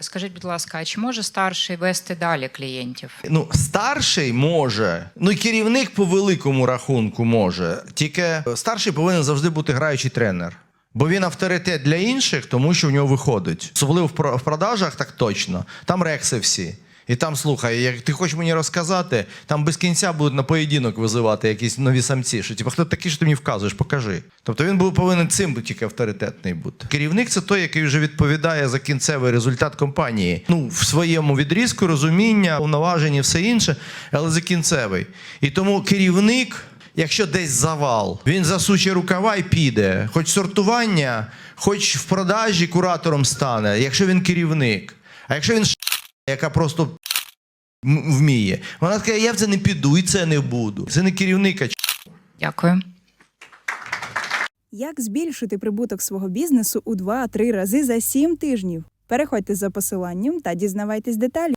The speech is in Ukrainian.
Скажіть, будь ласка, а чи може старший вести далі клієнтів? Ну, старший може, ну і керівник по великому рахунку може. Тільки старший повинен завжди бути граючий тренер. Бо він авторитет для інших, тому що в нього виходить. Особливо в про- в продажах, так точно. Там рекси всі. І там слухай, як ти хочеш мені розказати, там без кінця будуть на поєдинок визивати якісь нові самці. Що типу, хто такий, що ти мені вказуєш, покажи. Тобто він був повинен цим тільки авторитетний бути. Керівник це той, який вже відповідає за кінцевий результат компанії. Ну, в своєму відрізку розуміння, повноваження, все інше, але за кінцевий. І тому керівник. Якщо десь завал, він засуче рукава і піде. Хоч сортування, хоч в продажі куратором стане, якщо він керівник. А якщо він яка просто вміє, вона каже, я в це не піду і це не буду. Це не керівника. Дякую. Як збільшити прибуток свого бізнесу у 2-3 рази за 7 тижнів? Переходьте за посиланням та дізнавайтесь деталі.